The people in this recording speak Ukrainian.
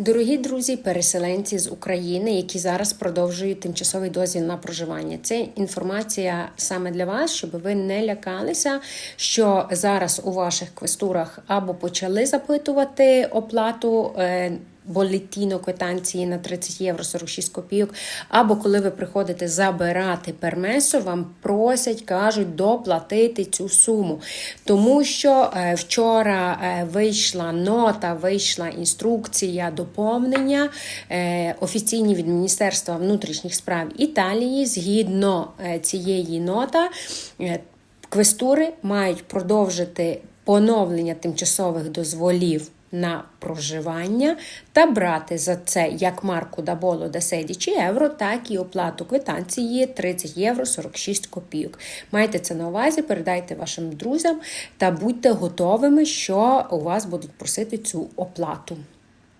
Дорогі друзі, переселенці з України, які зараз продовжують тимчасовий дозвіл на проживання. Це інформація саме для вас, щоб ви не лякалися, що зараз у ваших квестурах або почали запитувати оплату. Болетіно квитанції на 30 євро 46 копійок, або коли ви приходите забирати пермесо, вам просять, кажуть, доплатити цю суму. Тому що е, вчора е, вийшла нота, вийшла інструкція доповнення е, офіційні від Міністерства внутрішніх справ Італії. Згідно цієї нота, квестури мають продовжити поновлення тимчасових дозволів на проживання та брати за це як марку Даболо де седічі євро, так і оплату квитанції 30 євро 46 копійок. Майте це на увазі, передайте вашим друзям та будьте готовими, що у вас будуть просити цю оплату.